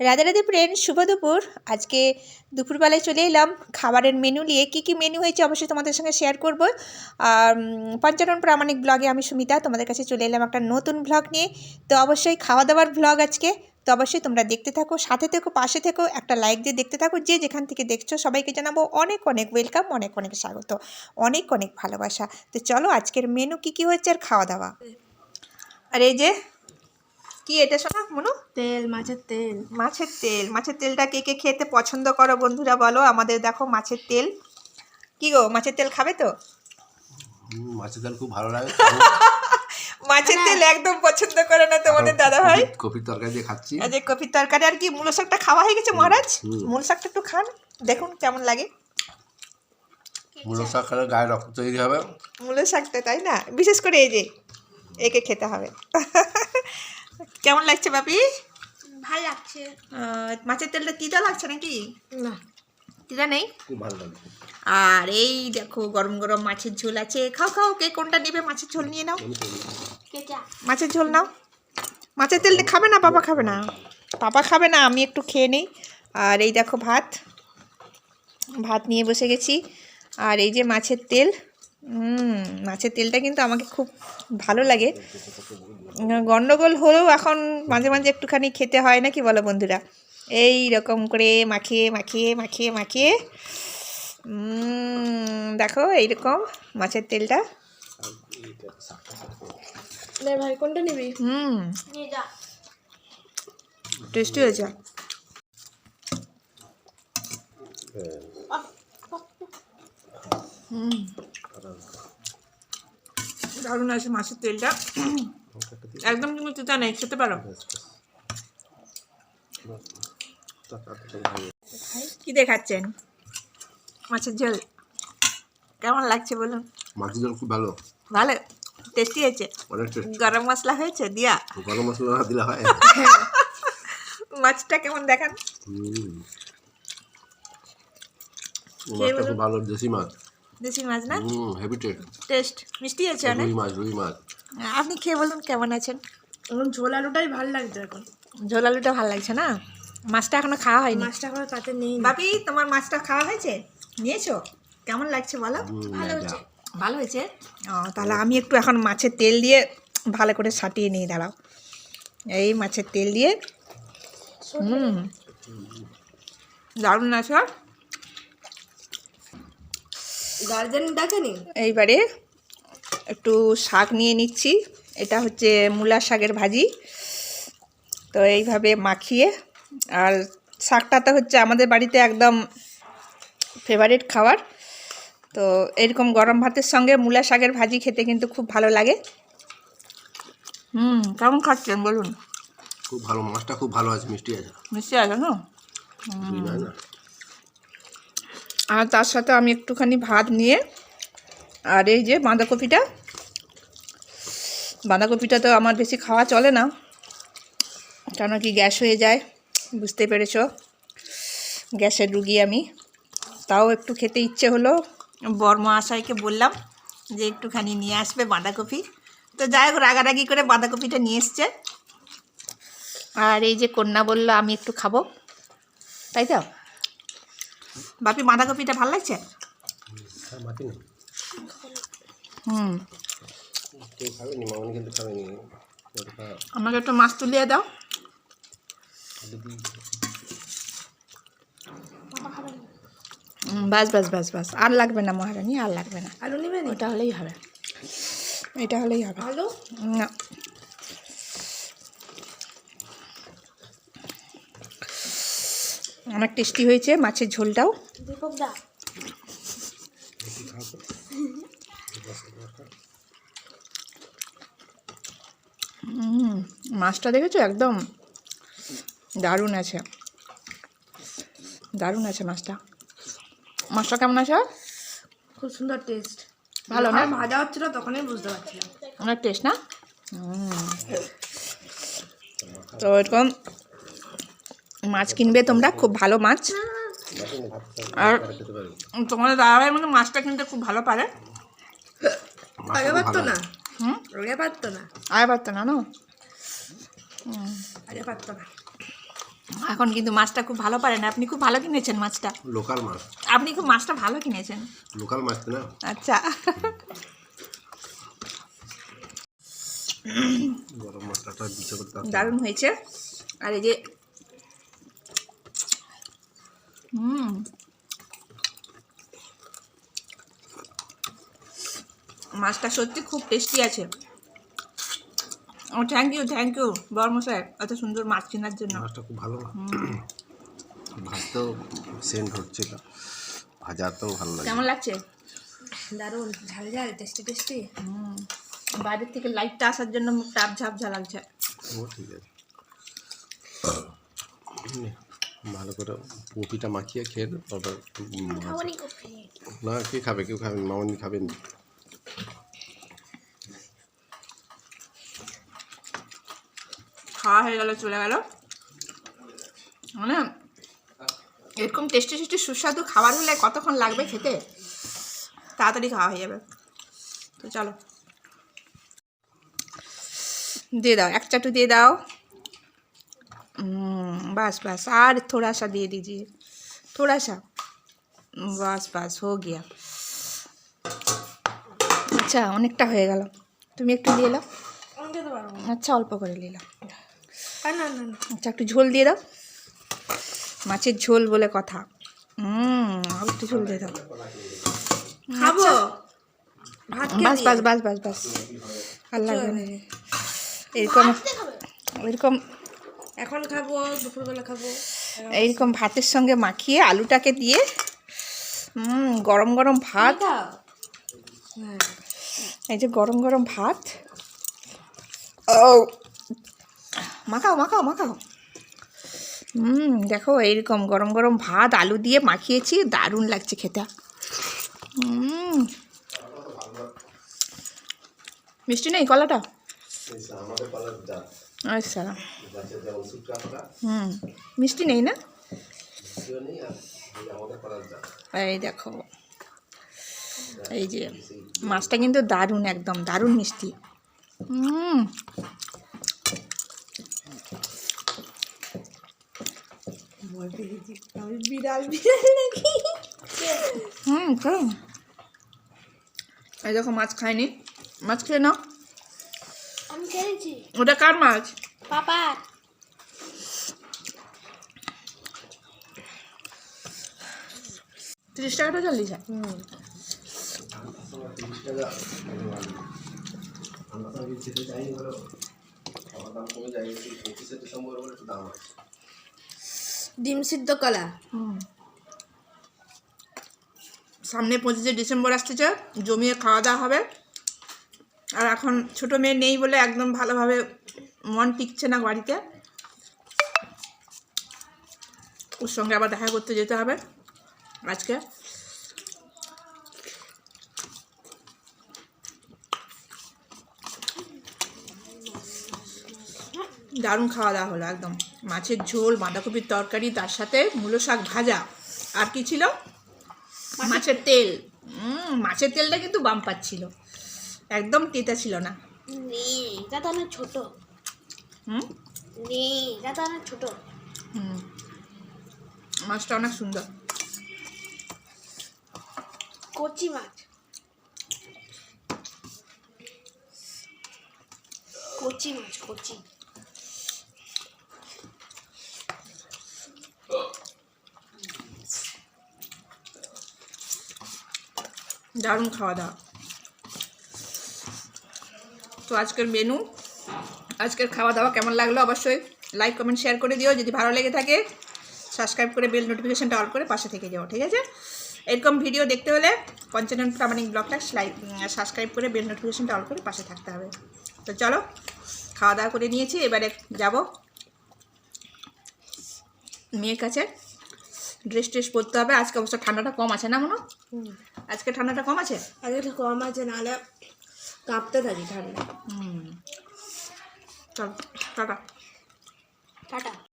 Radhe Radhe friend শুভ দুপুর। আজকে দুপুরবেলায় চলে এলাম। খাবারের মেনু নিয়ে কী কী মেনু হয়েছে অবশ্যই তোমাদের সঙ্গে শেয়ার করব। আর পঞ্চানন প্রামাণিক ব্লগে আমি সুমিতা তোমাদের কাছে চলে এলাম একটা নতুন ব্লগ নিয়ে। তো অবশ্যই খাওয়া দাওয়ার ব্লগ আজকে। তো অবশ্যই তোমরা দেখতে থাকো, সাথে থেকো, পাশে থেকো, একটা লাইক দিয়ে দেখতে থাকো। যে যেখান থেকে দেখছ সবাইকে জানাব অনেক অনেক ওয়েলকাম অনেক অনেক স্বাগত, অনেক অনেক ভালোবাসা। তো চলো আজকের মেনু কী কী হচ্ছে আর খাওয়া দাওয়া আর এই যে কি এটা শোনা মনু? তেল মাছের তেল। মাছের তেল। মাছের তেলটা কে কে খেতে পছন্দ করো বন্ধুরা বলো আমাদের দেখো মাছের তেল। কি গো মাছের তেল খাবে তো? মাছের তেল খুব ভালো লাগে। মাছের তেল একদম পছন্দ করে না তোমাদের দাদা ভাই কপি- কপির তরকারি দিয়ে খাচ্ছি। এই যে কপির তরকারি আর কি মূলো শাকটা খাওয়া হয়ে গেছে মহারাজ। মূল শাকটা একটু খান দেখুন কেমন লাগে। মূলো শাক খেলে গায়ে রক্ত তৈরি হবে। মূলো শাকটা তাই না? বিশেষ করে এই যে একে খেতে হবে। কেমন লাগছে বাপি ভালো লাগছে। মাছের তেলটা তিতা লাগছে নাকি? না। তিতা নেই? খুব ভালো লাগছে। আর এই দেখো গরম গরম মাছের ঝোল আছে। খাও খাও কে কোনটা নেবে? মাছের ঝোল নিয়ে নাও। মাছের ঝোল নাও। মাছের তেল খাবে না? পাপা খাবে না? পাপা খাবে না আমি একটু খেয়ে নিই। আর এই দেখো ভাত। ভাত নিয়ে বসে গেছি। আর এই যে মাছের তেল। হুম মাছের তেলটা কিন্তু আমাকে খুব ভালো লাগে। গন্ডগোল হলেও এখন মাঝে মাঝে একটুখানি খেতে হয় না কি বলো বন্ধুরা? এই রকম করে মাখিয়ে মাখিয়ে মাখিয়ে মাখিয়ে। দেখো এইরকম মাছের তেলটা। ভাই কোনটা নিবি? হুম। টেস্টি হয়েছে। হুম। দারুণ আছে মাছের তেলটা। একদম কিন্তু তিতা নেই খেতে পারো। কি দেখাচ্ছেন? মাছের ঝোল। কেমন লাগছে বলুন? মাছের তেল খুব ভালো। ভালো? টেস্টি হয়েছে? গরম মশলা হয়েছে? দিয়া? গরম মশলা না দিলে হয় মাছটা কেমন দেখান? খুব ভালো দেশি মাছ। দেশি মাছ না? হেভি টেস্ট টেস্ট মিষ্টি আছে অনেক? রুই মাছ রুই মাছ। আপনি খেয়ে বলুন কেমন আছেন? এখন ঝোল আলুটাই ভালো লাগছে এখন। ঝোল আলুটা ভালো লাগছে না? মাছটা এখনও খাওয়া হয়নি? মাছটা এখন কাতে নেই। বাপি তোমার মাছটা খাওয়া হয়েছে? নিয়েছো? কেমন লাগছে বলো? ভালো। হচ্ছে ভালো হয়েছে? ও তাহলে আমি একটু এখন মাছের তেল দিয়ে ভালো করে সাটিয়ে নিয়ে দাঁড়াও। এই মাছের তেল দিয়ে। হুম। দারুণ আছে গার্জেন ডাকেনি এইবারে একটু শাক নিয়ে নিচ্ছি। এটা হচ্ছে মূলা শাকের ভাজি। তো এইভাবে মাখিয়ে আর শাকটা তো হচ্ছে আমাদের বাড়িতে একদম ফেভারিট খাবার। তো এরকম গরম ভাতের সঙ্গে মূলা শাকের ভাজি খেতে কিন্তু খুব ভালো লাগে। হুম কেমন খাচ্ছেন বলুন? খুব ভালো মাছটা খুব ভালো আছে মিষ্টি আছে। মিষ্টি আছে না? আর তার সাথে আমি একটুখানি ভাত নিয়ে আর এই যে বাঁধাকপিটা। বাঁধাকপিটা তো আমার বেশি খাওয়া চলে না কেন কি গ্যাস হয়ে যায়, বুঝতে পেরেছ। গ্যাসের রুগী আমি। তাও একটু খেতে ইচ্ছে হলো বর্মা আশাইকে বললাম যে একটুখানি নিয়ে আসবে বাঁধাকপি। তো যাই হোক, রাগারাগি করে বাঁধাকপিটা নিয়ে এসছে। আর এই যে কন্যা বলল, আমি একটু খাব। তাই তো? বাপি বাঁধাকপিটা ভালো লাগছে? হ্যাঁ, হুম। আমাকে একটু মাছ তুলিয়ে দাও। বাস বাস বাস বাস। আর লাগবে না মহারানী আর লাগবে না। আলু নিবে নি? ওটা হলেই হবে। এটা হলেই হবে। আলু? না। অনেক টেস্টি হয়েছে মাছের ঝোলটাও। মাছটা দেখেছ? একদম দারুণ আছে। দারুণ আছে মাছটা। মাছটা কেমন আছে? খুব সুন্দর টেস্ট ভালো না? ভাজা হচ্ছিল তখনই বুঝতে পারছিলাম। অনেক টেস্ট না? তো এরকম মাছ কিনবে তোমরা? খুব ভালো মাছ। আর তোমাদের দাদাভাই মানে মাছটা কিনতে খুব ভালো পারে। আগে পারতো না? হুম? আগে পারতো না? আয় পারতো না না? আগে পারতো না। এখন কিন্তু মাছটা খুব ভালো পারেন আপনি খুব ভালো কিনেছেন মাছটা? লোকাল মাছ। আপনি খুব মাছটা ভালো কিনেছেন। লোকাল মাছ না? আচ্ছা। দারুণ হয়েছে। আর এই যে হুম। মাছটা সত্যি খুব টেস্টি আছে। ও থ্যাংক ইউ থ্যাংক ইউ বর্মশাই এত সুন্দর মাছ কেনার জন্য। মাছটা খুব ভালো ভাজতেও সেন্ট হচ্ছে না ভাজাতেও ভালো লাগে। কেমন লাগছে? দারুণ ঝাল ঝাল টেস্টি টেস্টি হুম। বাইরের থেকে লাইটটা আসার জন্য মুখটা আবঝা লাগছে। ও ঠিক আছে। ভালো করে কপিটা মাখিয়ে খেয়ে তারপর না কে খাবে কেউ খাবেন মামনি খাবেন খাওয়া হয়ে গেল চলে গেল। মানে এরকম টেস্টি টেস্টি সুস্বাদু খাবার হলে কতক্ষণ লাগবে খেতে? তাড়াতাড়ি খাওয়া হয়ে যাবে। তো চলো। দিয়ে দাও এক চাটু দিয়ে দাও। बस बस আর थोड़ा सा দিয়ে दीजिए थोड़ा सा बस बस हो गया আচ্ছা অনেকটা হয়ে গেল তুমি একটু দিয়ে দাও আমি খেতে পারবো না আচ্ছা অল্প করে নিলাম আর না না না আচ্ছা একটু ঝোল দিয়ে দাও মাছের ঝোল বলে কথা হুম আর একটু ঝোল দিয়ে দাও খাবো ভাত বাস খেয়ে বাস বাস বাস বাস আর লাগবে না এরকম এরকম এখন খাব দুপুরবেলা খাব। এইরকম ভাতের সঙ্গে মাখিয়ে আলুটাকে দিয়ে হুম গরম গরম ভাত। হ্যাঁ। এই যে গরম গরম ভাত। ও মাখাও মাখাও মাখাও। হুম দেখো এইরকম গরম গরম ভাত আলু দিয়ে মাখিয়েছি দারুণ লাগছে খেতে। মিষ্টি নেই কলাটা? আচ্ছা। হুম, মিষ্টি নেই না? এই দেখো। এই যে, মাছটা কিন্তু দারুণ একদম, দারুণ মিষ্টি। হুম। হুম এই দেখো, মাছ খায়নি মাছ খেয়ে নাও। আমি ওটা কার মাছ? পাপা তিরিশ টাকাটা চল্লিশ আছে ডিম সিদ্ধ কলা। হুম। সামনে পঁচিশে ডিসেম্বর আসতেছে জমিয়ে খাওয়া দাওয়া হবে। আর এখন ছোটো মেয়ে নেই বলে একদম ভালোভাবে মন টিকছে না বাড়িতে। ওর সঙ্গে আবার দেখা করতে যেতে হবে আজকে। দারুণ খাওয়া দাওয়া হলো একদম। মাছের ঝোল বাঁধাকপির তরকারি তার সাথে মূলো শাক ভাজা। আর কি ছিল? মাছের তেল। মাছের তেলটা কিন্তু বাম্পার পাচ্ছিল একদম তেতা ছিল না। এটা তো অনেক ছোট। হুম? এটা তো অনেক ছোট। হুম। মাছটা অনেক সুন্দর। কচি মাছ। কচি মাছ কচি। দারুণ খাওয়া দাওয়া। তো আজকের মেনু আজকের খাওয়া দাওয়া কেমন লাগল অবশ্যই লাইক কমেন্ট শেয়ার করে দিও। যদি ভালো লেগে থাকে সাবস্ক্রাইব করে বেল নোটিফিকেশানটা অল করে পাশে থেকে যাও ঠিক আছে? এরকম ভিডিও দেখতে হলে পঞ্চানন প্রামাণিক ব্লগটা লাইক সাবস্ক্রাইব করে বেল নোটিফিকেশানটা অল করে পাশে থাকতে হবে। তো চলো খাওয়া দাওয়া করে নিয়েছি এবারে যাব মেয়ের কাছে। ড্রেস ট্রেস পরতে হবে। আজকে অবশ্য ঠান্ডাটা কম আছে না মনে? আজকে ঠান্ডাটা কম আছে? আজকে একটু কম আছে নাহলে কাঁপতে থাকি ঠান্ডা হুম চল টাটা টাটা